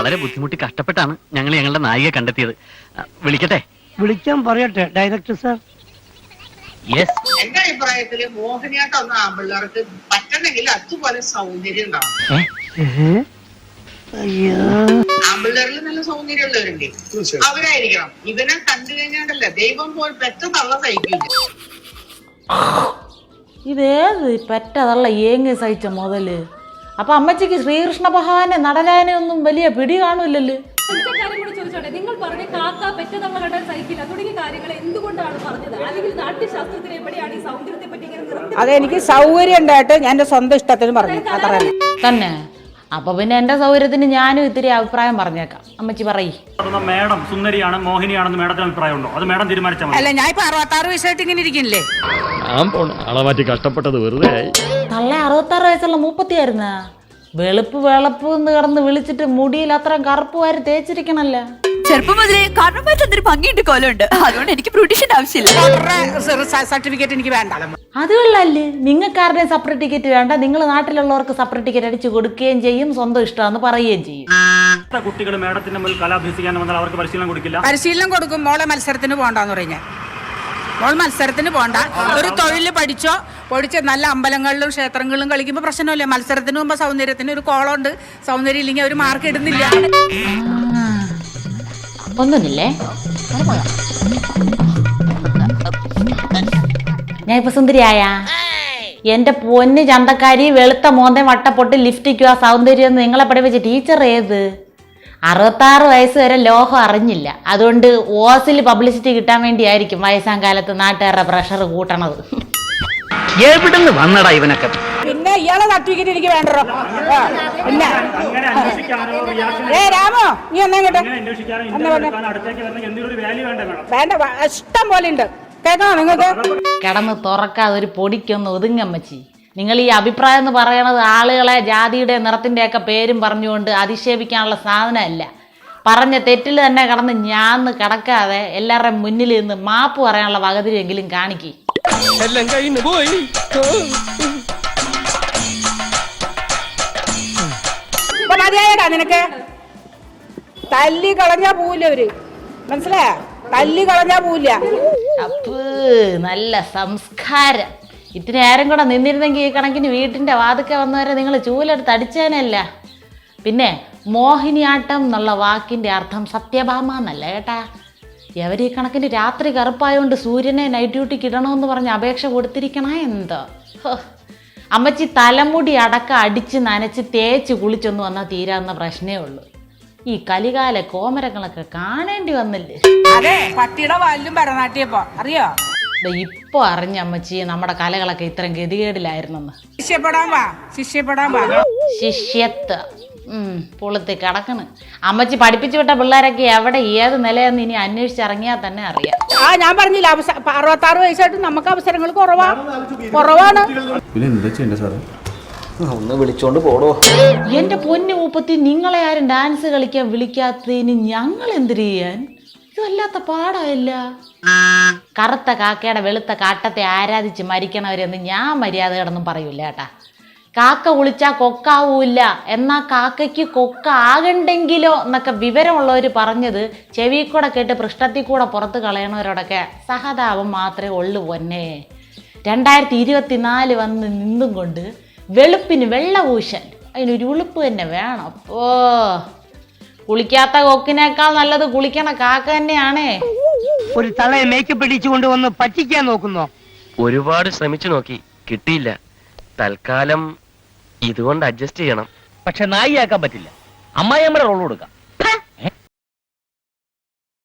വളരെ ബുദ്ധിമുട്ടി കഷ്ടപ്പെട്ടാണ് ഞങ്ങൾ ഞങ്ങളുടെ നായിക കണ്ടെത്തിയത്. വിളിക്കട്ടെ? വിളിക്കാൻ പറയട്ടെ ഡയറക്ടർ സാർ യെസ് എന്റെ അഭിപ്രായത്തിൽ മോഹിനിയാട്ടം ഒന്നും ആമ്പിള്ളേർക്ക് പറ്റണമെങ്കിൽ അതുപോലെ സൗന്ദര്യം ഉണ്ടാവും അയ്യോ. ആമ്പിള്ളേരിൽ നല്ല സൗന്ദര്യം ഉള്ളവരുണ്ട് അവരായിരിക്കണം. ഇവനെ കണ്ടു കഴിഞ്ഞാണ്ടല്ല ദൈവം പോയി പെറ്റ തള്ള സഹിക്കില്ല ഇതേത് പെറ്റതള്ള ഏങ്ങി സഹിച്ച മുതൽ. അപ്പൊ അമ്മച്ചിക്ക് ശ്രീകൃഷ്ണ ഭഗവാനെ നടരാനെ ഒന്നും വലിയ പിടി കാണൂലല്ലോ നിങ്ങൾ പറഞ്ഞ കാക്ക പെറ്റതള്ള കണ്ടാൽ സഹിക്കില്ല. തുടങ്ങിയ കാര്യങ്ങൾ എന്തുകൊണ്ടാണ് പറഞ്ഞത്? അല്ലെങ്കിൽ നാട്യശാസ്ത്രത്തിൽ എവിടെയാണ് ഈ സൗന്ദര്യത്തെ പറ്റി ഇങ്ങനെ നിർത്തി അതെനിക്ക് സൗകര്യം ഉണ്ടായിട്ട് ഞാൻ എന്റെ സ്വന്തം ഇഷ്ടത്തിന് പറഞ്ഞു. അത്ര തന്നെ. അപ്പൊ പിന്നെ എന്റെ സൗകര്യത്തിന് ഞാനും ഇത്തിരി അഭിപ്രായം പറഞ്ഞേക്കാം. അമ്മച്ചി പറയ്. മേഡം സുന്ദരിയാണ് മോഹിനിയാണെന്ന് മേഡത്തിന് അഭിപ്രായമുണ്ടോ? അത് മേഡം തീരുമാനിച്ചാൽ അല്ല ഞാൻ ഇപ്പൊ അറുപത്താറ് വയസ്സായിട്ട് ഇങ്ങനെ ഇരിക്കുന്നില്ലേ? ആളെ മാറ്റി കഷ്ടപ്പെട്ടത് വെറുതെ ആയി. തള്ള അറുപത്താറ് വയസ്സുള്ള മൂപ്പത്തിയായിരുന്ന വെളുപ്പ് വെളുപ്പ് എന്ന് കിടന്ന് വിളിച്ചിട്ട് മുടിയിൽ അത്രയും കറുപ്പ് വാരി തേച്ചിരിക്കണല്ലോ? ചെറുപ്പം മുതലേ കാരണം പറ്റുന്നൊരു ഭംഗിയുണ്ട് കോലമുണ്ട്. അതുകൊണ്ട് എനിക്ക് ബ്യൂട്ടീഷ്യൻ ആവശ്യമില്ല. സർട്ടിഫിക്കറ്റ് എനിക്ക് വേണ്ട. അത് കൊള്ളല്ലേ നിങ്ങൾക്കാരുടെയും സെപ്പറേറ്റ് ടിക്കറ്റ് വേണ്ട. നിങ്ങൾ നാട്ടിലുള്ളവർക്ക് സെപ്പറേറ്റ് ടിക്കറ്റ് അടിച്ചു കൊടുക്കുകയും ചെയ്യും സ്വന്തം ഇഷ്ടമാണെന്ന് പറയുകയും ചെയ്യും. കുട്ടികൾ മേഡത്തിന്റെ മുന്നിൽ കല അഭ്യസിക്കാൻ വന്നാൽ അവർക്ക് പരിശീലനം കൊടുക്കില്ല? പരിശീലനം കൊടുക്കും. മോളെ മത്സരത്തിന് പോകണ്ടെന്ന് പറഞ്ഞ മോൾ മത്സരത്തിന് പോണ്ട ഒരു തൊഴിൽ പഠിച്ചോ പഠിച്ച് നല്ല അമ്പലങ്ങളിലും ക്ഷേത്രങ്ങളിലും കളിക്കുമ്പോൾ പ്രശ്നമില്ല. മത്സരത്തിന് മുമ്പ് സൗന്ദര്യത്തിന് ഒരു കോളുണ്ട് സൗന്ദര്യം ഇല്ലെങ്കിൽ അവർ മാർക്ക് ഇടുന്നില്ല. ഒന്നുമില്ലേ? ഞാൻ ഇപ്പൊ സുന്ദരിയായ. എന്റെ പൊന്ന് ചന്തക്കാരി വെളുത്ത മോന്തയും വട്ടപ്പൊട്ട് ലിഫ്റ്റിക്കുക സൗന്ദര്യം നിങ്ങളെ പഠിപ്പിച്ച ടീച്ചർ ഏത്? അറുപത്താറ് വയസ്സ് വരെ ലോഹം അറിഞ്ഞില്ല. അതുകൊണ്ട് ഓസിൽ പബ്ലിസിറ്റി കിട്ടാൻ വേണ്ടിയായിരിക്കും വയസ്സാം കാലത്ത് നാട്ടുകാരുടെ പ്രഷർ കൂട്ടണത്. എവിടുന്ന് വന്നടാ ഇവനൊക്കെ? പിന്നെ ഇയാളെ സർട്ടിഫിക്കറ്റ് എനിക്ക് വേണ്ടോ പിന്നെ. ഏ രാമോ നീ എന്നാ കേട്ടോ വേണ്ടേ ഇഷ്ടം പോലെ ഉണ്ട്. കേൾക്കണോ നിങ്ങൾക്ക്? കിടന്ന് തുറക്കാതെ ഒരു പൊടിക്കൊന്ന് ഒതുങ്ങമ്മച്ചി നിങ്ങൾ ഈ അഭിപ്രായം എന്ന് പറയണത് ആളുകളെ ജാതിയുടെ നിറത്തിന്റെയൊക്കെ പേരും പറഞ്ഞുകൊണ്ട് അധിക്ഷേപിക്കാനുള്ള സാധനമല്ല. പറഞ്ഞ തെറ്റിൽ തന്നെ കടന്ന് ഞാന്ന് കിടക്കാതെ എല്ലാവരുടെയും മുന്നിൽ നിന്ന് മാപ്പ് പറയാനുള്ള വകതിരിയെങ്കിലും കാണിക്കി. എല്ലാം കഴിഞ്ഞു പോയി. ഇപ്പൊ മതിയായടാ നിനക്ക്? തല്ലി കളഞ്ഞാ പോവില്ല അവർ മനസ്സിലായ? തല്ലി കളഞ്ഞാ പോവില്ല. അപ്പ് നല്ല സംസ്കാരം. ഇത്തിരി നേരം കൂടെ നിന്നിരുന്നെങ്കിൽ ഈ കണക്കിന് വീട്ടിന്റെ വാതുക്കെ വന്നവരെ നിങ്ങൾ ചൂലെടുത്ത് അടിച്ചേനല്ല. പിന്നെ മോഹിനിയാട്ടം എന്നുള്ള വാക്കിന്റെ അർത്ഥം സത്യഭാമ എന്നല്ല കേട്ടാ. എവർ ഈ കണക്കിന് രാത്രി കറുപ്പായതുകൊണ്ട് സൂര്യനെ നൈറ്റ് ഡ്യൂട്ടിക്ക് ഇടണമെന്ന് പറഞ്ഞ് അപേക്ഷ കൊടുത്തിരിക്കണ എന്ത്. അമ്മച്ചി തലമുടി അടക്കം അടിച്ച് നനച്ച് തേച്ച് കുളിച്ചൊന്ന് വന്നാൽ തീരാവുന്ന പ്രശ്നമേ ഉള്ളൂ. ഈ കലികാല കോമരങ്ങളൊക്കെ കാണേണ്ടി വന്നില്ലേ? അതെ പട്ടിയുടെ വാലിലും ഭരണാട്ടിയപ്പോ അറിയോ? ഇപ്പൊ അറിഞ്ഞ അമ്മച്ചി നമ്മുടെ കലകളൊക്കെ ഇത്രയും ഗതികേടിലായിരുന്നെന്ന്. ശിഷ്യപ്പെടാൻ വാ ശിഷ്യപ്പെടാൻ വാ. ശിഷ്യത്ത്. പുളുത്തി കിടക്കണ്. അമ്മച്ചി പഠിപ്പിച്ചു വിട്ട പിള്ളേരൊക്കെ എവിടെ ഏത് നിലയെന്ന് ഇനി അന്വേഷിച്ചിറങ്ങിയാൽ തന്നെ അറിയാം. ആ ഞാൻ പറഞ്ഞില്ല അറുപത്താറ് വയസ്സായിട്ട് നമുക്ക് അവസരങ്ങൾ കുറവാ. കുറവാണ്. ചെയ്യണ്ടേ ഒന്ന് വിളിച്ചോണ്ട് പോടോ. എന്റെ പൊന്നു മൂപ്പത്തി നിങ്ങളെ ആരും ഡാൻസ് കളിക്കാൻ വിളിക്കാത്തതിന് ഞങ്ങൾ എന്തിനു ചെയ്യാൻ? ഇതല്ലാത്ത പാടായില്ല. കറുത്ത കാക്കയുടെ വെളുത്ത കാട്ടത്തെ ആരാധിച്ച് മരിക്കണവരെന്ന് ഞാൻ മര്യാദ കിടന്നും പറയൂല കേട്ടാ. കാക്ക കുളിച്ചാ കൊക്കാവൂല്ല. എന്നാ കാക്കയ്ക്ക് കൊക്ക ആകണ്ടെങ്കിലോ എന്നൊക്കെ വിവരമുള്ളവർ പറഞ്ഞത് ചെവി കൂടെ കേട്ട് പൃഷ്ഠത്തിൽ കൂടെ പുറത്ത് കളയണവരോടൊക്കെ സഹതാപം മാത്രമേ ഉള്ളൂ പൊന്നെ. രണ്ടായിരത്തി ഇരുപത്തിനാല് വന്ന് നിന്നും കൊണ്ട് വെളുപ്പിന് വെള്ളപൂശൻ. അതിനൊരു ഉളുപ്പ് തന്നെ വേണം. അപ്പോ കുളിക്കാത്ത കൊക്കിനേക്കാൾ നല്ലത് കുളിക്കണ കാക്ക തന്നെയാണേ. ഒരു തളയെ മേക്കപ്പ് ഇടിച്ചുകൊണ്ട് വന്ന് പറ്റിക്കാൻ നോക്കുന്നോ? ഒരുപാട് ശ്രമിച്ചു നോക്കി. കിട്ടിയില്ല. തൽക്കാലം ഇതുകൊണ്ട് അഡ്ജസ്റ്റ് ചെയ്യണം. പക്ഷെ നായിയാക്കാൻ പറ്റില്ല. അമ്മായി നമ്മുടെ റോൾ കൊടുക്കാം.